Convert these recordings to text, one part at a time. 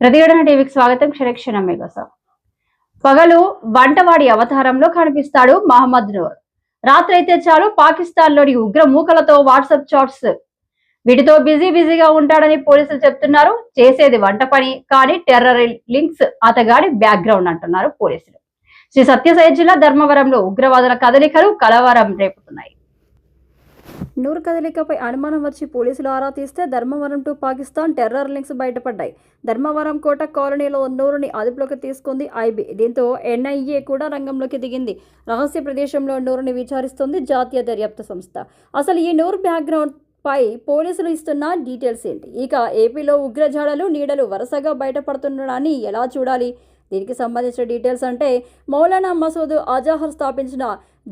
ప్రతిఘటన టీవీకి స్వాగతం. క్షణక్షణం కోసం పగలు వంటవాడి అవతారంలో కనిపిస్తాడు మహమ్మద్ నూర్. రాత్రైతే చాలు పాకిస్తాన్లోని ఉగ్ర మూకలతో వాట్సాప్ చాట్స్. వీటితో బిజీ బిజీగా ఉంటాడని పోలీసులు చెప్తున్నారు. చేసేది వంట పని కానీ టెర్రర్ లింక్స్ అతగాడి బ్యాక్గ్రౌండ్ అంటున్నారు పోలీసులు. శ్రీ సత్యసాయి జిల్లా ధర్మవరంలో ఉగ్రవాదుల కదలికలు కలవరం రేపుతున్నాయి. నూరు కదలికపై అనుమానం వచ్చి పోలీసులు ఆరా తీస్తే Dharmavaram to Pakistan terror links బయటపడ్డాయి. ధర్మవరం కోట కాలనీలో నూరుని అదుపులోకి తీసుకుంది ఐబీ. దీంతో ఎన్ఐఏ కూడా రంగంలోకి దిగింది. రహస్య ప్రదేశంలో నూరుని విచారిస్తుంది జాతీయ దర్యాప్తు సంస్థ. అసలు ఈ నూరు బ్యాక్గ్రౌండ్ పై పోలీసులు ఇస్తున్న డీటెయిల్స్ ఏంటి? ఇక ఏపీలో ఉగ్రజాడలు నీడలు వరుసగా బయటపడుతుండడాన్ని ఎలా చూడాలి? దీనికి సంబంధించిన డీటెయిల్స్ అంటే మౌలానా మసూద్ అజాహర్ స్థాపించిన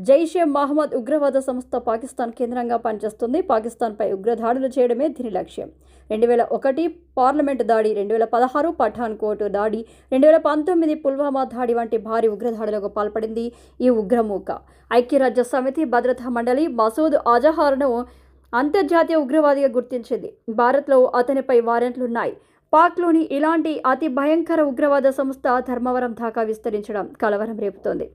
జైషే మహమ్మద్ ఉగ్రవాద సంస్థ పాకిస్తాన్ కేంద్రంగా పనిచేస్తుంది. పాకిస్తాన్పై ఉగ్రదాడులు చేయడమే దీని లక్ష్యం. రెండు వేల ఒకటి పార్లమెంటు దాడి రెండు వేల పదహారు పఠాన్ కోట్ దాడి రెండు వేల పంతొమ్మిది పుల్వామా దాడి వంటి భారీ ఉగ్రదాడులకు పాల్పడింది ఈ ఉగ్రమూక. ఐక్యరాజ్య సమితి భద్రతా మండలి మసూద్ అజహార్ను అంతర్జాతీయ ఉగ్రవాదిగా గుర్తించింది. భారత్లో అతనిపై వారెంట్లున్నాయి. పాక్లోని ఇలాంటి అతి భయంకర ఉగ్రవాద సంస్థ ధర్మవరం దాకా విస్తరించడం కలవరం రేపుతోంది.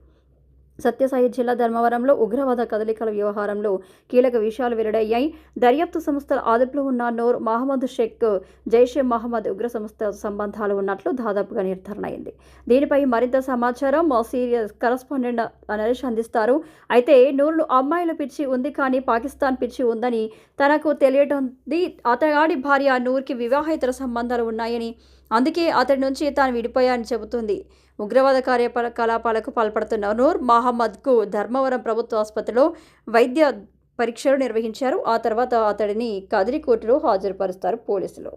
సత్యసాయి జిల్లా ధర్మవరంలో ఉగ్రవాద కదలికల వ్యవహారంలో కీలక విషయాలు వెల్లడయ్యాయి. దర్యాప్తు సంస్థల అదుపులో ఉన్న నూర్ మహమ్మద్ షేక్ జైషే మహమ్మద్ ఉగ్ర సంస్థ సంబంధాలు ఉన్నట్లు దాదాపుగా నిర్ధారణ అయింది. దీనిపై మరింత సమాచారం మా సీరియస్ కరస్పాండెంట్ నరేష్ అందిస్తారు. అయితే నూరును అమ్మాయిల పిచ్చి ఉంది కానీ పాకిస్తాన్ పిచ్చి ఉందని తనకు తెలియటంది అతగాడి భార్య నూర్కి వివాహేతర సంబంధాలు ఉన్నాయని అందుకే అతడి నుంచి తాను విడిపోయానని చెబుతుంది. ఉగ్రవాద కార్యకలాపాలకు పాల్పడుతున్న నూర్ మహమ్మద్కు ధర్మవరం ప్రభుత్వ ఆసుపత్రిలో వైద్య పరీక్షలు నిర్వహించారు. ఆ తర్వాత అతడిని కదిరి కోర్టులో హాజరుపరుస్తారు పోలీసులు.